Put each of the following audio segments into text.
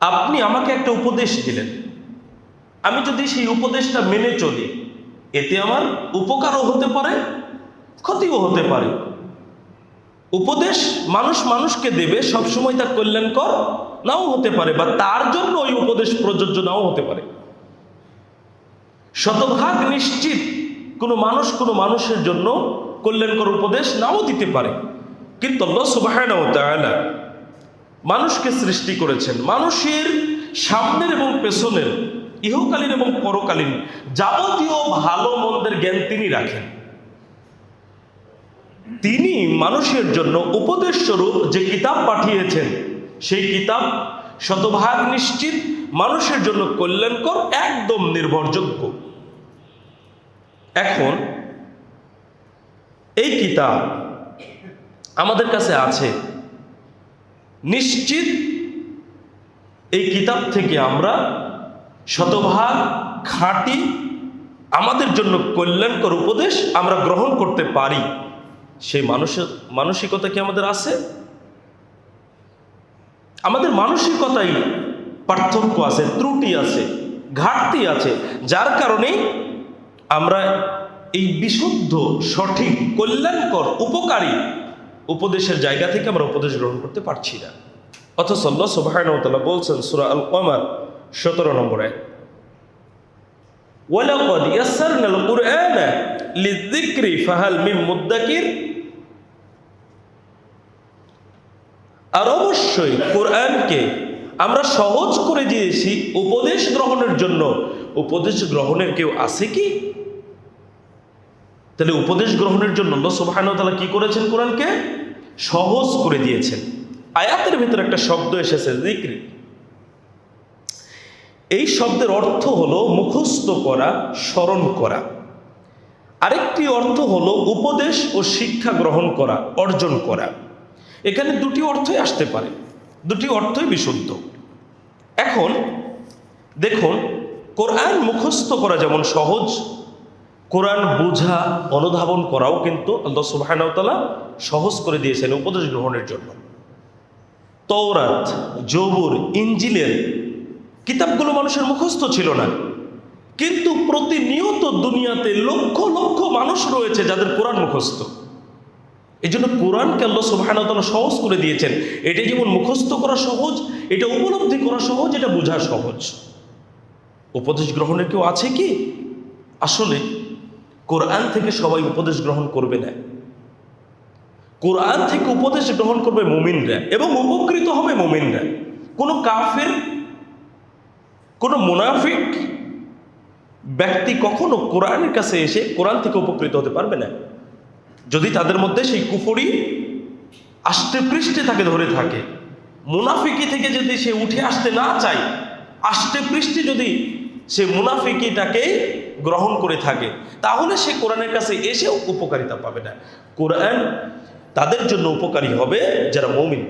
আপনি আমাকে একটা উপদেশ দিলেন। আমি যদি সেই উপদেশটা মেনে চলি, এতে আমার উপকারও হতে পারে, ক্ষতিও হতে পারে। উপদেশ মানুষ মানুষকে দেবে, সবসময় তা কল্যাণকর নাও হতে পারে বা তার জন্য ওই উপদেশ প্রযোজ্য নাও হতে পারে। শতভাগ নিশ্চিত কোনো মানুষ কোনো মানুষের জন্য কল্যাণকর উপদেশ নাও দিতে পারে। কিন্তু আল্লাহ তাআলা মানুষকে সৃষ্টি করেছেন। মানুষের সামনের এবং পেছনের, ইহকালীন এবং পরকালীন যাবতীয় ভালো মন্দের জ্ঞান তিনি রাখেন। তিনি মানুষের জন্য উপদেশ স্বরূপ যে কিতাব পাঠিয়েছেন, সেই কিতাব শতভাগ নিশ্চিত মানুষের জন্য কল্যাণকর, একদম নির্ভরযোগ্য। এখন এই কিতাব আমাদের কাছে আছে। নিশ্চিত এই কিতাব থেকে আমরা শতভাগ খাঁটি আমাদের জন্য কল্যাণকর উপদেশ আমরা গ্রহণ করতে পারি। সেই মানুষের মানসিকতা কি আমাদের আছে? আমাদের মানসিকতাই পার্থক্য আছে, ত্রুটি আছে, ঘাটতি আছে, যার কারণে আমরা এই বিশুদ্ধ, সঠিক, কল্যাণকর, উপকারী উপদেশের জায়গা থেকে আমরা উপদেশ গ্রহণ করতে পারছি না। অথচ আল্লাহ সুবাহানতাল্লাহ বলছেন, সুরা আল কমার সতেরো নম্বরে ওয়ালাকাদ ইয়াসসারনাল কুরআনা লিযিকরি, ফাহাল মিন মুদ্দাকির। আর অবশ্যই কোরআনকে আমরা সহজ করে দিয়েছি উপদেশ গ্রহণের জন্য। উপদেশ গ্রহণের কেউ আছে কি? তাহলে উপদেশ গ্রহণের জন্য তাআলা কি করেছেন কোরআনকে? সহজ করে দিয়েছেন। আয়াতের ভিতরে একটা শব্দ এসেছে, জিক্রি। এই শব্দের অর্থ হলো মুখস্থ করা, স্মরণ করা। আরেকটি অর্থ হলো উপদেশ ও শিক্ষা গ্রহণ করা, অর্জন করা। এখানে দুটি অর্থই আসতে পারে। দুটি অর্থই বিশুদ্ধ। এখন দেখুন, কোরআন মুখস্থ করা যেমন সহজ কোরআন বোঝা, অনুধাবন করাও কিন্তু আল্লাহ সুবাহানতালা সহজ করে দিয়েছেন উপদেশ গ্রহণের জন্য। তওরাত জবুর ইঞ্জিলের কিতাবগুলো মানুষের মুখস্থ ছিল না। কিন্তু প্রতিনিয়ত দুনিয়াতে লক্ষ লক্ষ মানুষ রয়েছে যাদের কোরআন মুখস্থ। এই জন্য কোরআনকে আল্লাহ সুবাহানতালা সহজ করে দিয়েছেন। এটা যেমন মুখস্থ করা সহজ, এটা উপলব্ধি করা সহজ, এটা বোঝা সহজ। উপদেশ গ্রহণের কেউ আছে কি? আসলে কোরআন থেকে সবাই উপদেশ গ্রহণ করবে না। কোরআন থেকে উপদেশ গ্রহণ করবে মুমিনরা এবং উপকৃত হবে মুমিনরা। কোনো কাফের, কোনো মুনাফিক ব্যক্তি কখনো কোরআনের কাছে এসে কোরআন থেকে উপকৃত হতে পারবে না। যদি তাদের মধ্যে সেই কুফরি আষ্টে পৃষ্ঠে তাকে ধরে থাকে, মুনাফিকি থেকে যদি সে উঠে আসতে না চায় আষ্টে পৃষ্ঠে যদি সে মুনাফিকিটাকে গ্রহণ করে থাকে, তাহলে সে কোরআনের কাছে এসেও উপকারিতা পাবে না। কোরআন তাদের জন্য উপকারী হবে যারা মমিন।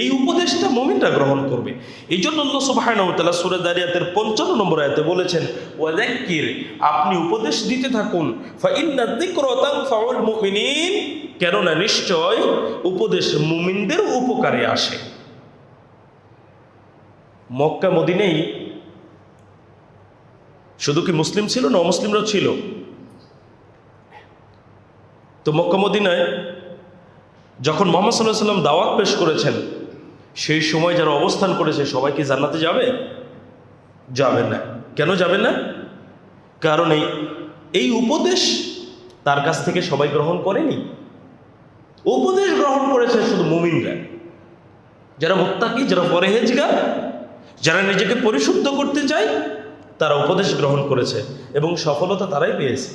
এই উপদেশটা মমিনরা গ্রহণ করবে। এই জন্য ওয়া তাআলা সূরা দারিয়াতের 55 নম্বর আয়াতে বলেছেন, ওয়াযাক্কির, আপনি উপদেশ দিতে থাকুন মুমিনিন, কেননা নিশ্চয় উপদেশ মুমিনদের উপকারে আসে। মক্কা মদিনেই শুধু কি মুসলিম ছিল না অমুসলিমরাও ছিল? তো মক্কামদিনায় যখন মোহাম্মদ সাল্লাহ সাল্লাম দাওয়াত পেশ করেছেন, সেই সময় যারা অবস্থান করেছে, সবাই কি জান্নাতে যাবে? যাবে না। কেন যাবে না? কারণ এই এই উপদেশ তার কাছ থেকে সবাই গ্রহণ করেনি। উপদেশ গ্রহণ করেছে শুধু মুমিনরা। যারা মোত্তাকি, যারা পরেহেজগা যারা নিজেকে পরিশুদ্ধ করতে চায় তারা উপদেশ গ্রহণ করেছে এবং সফলতা তারাই পেয়েছে।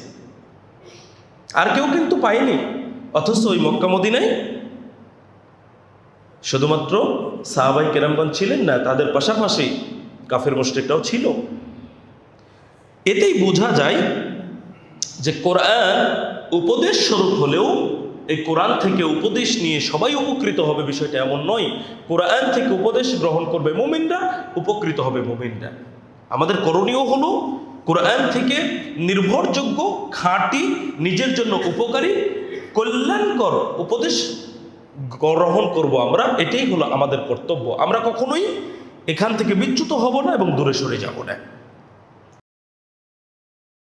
আর কেউ কিন্তু পায়নি, অথচ ওই মক্কা মদিনায় শুধুমাত্র সাহাবাই কেরামগঞ্জ ছিলেন না, তাদের পাশাপাশি কাফের মুশরিকটাও ছিল। এতেই বোঝা যায় যে কোরআন উপদেশ স্বরূপ হলেও এই কোরআন থেকে উপদেশ নিয়ে সবাই উপকৃত হবে বিষয়টা এমন নয়। কোরআন থেকে উপদেশ গ্রহণ করবে মোমিনরা, উপকৃত হবে মোমিনরা। আমাদের করণীয় হলো কোরআন থেকে নির্ভরযোগ্য খাঁটি নিজের জন্য উপকারী, কল্যাণকর উপদেশ গ্রহণ করব আমরা। এটাই হলো আমাদের কর্তব্য। আমরা কখনোই এখান থেকে বিচ্যুত হব না এবং দূরে সরে যাব না।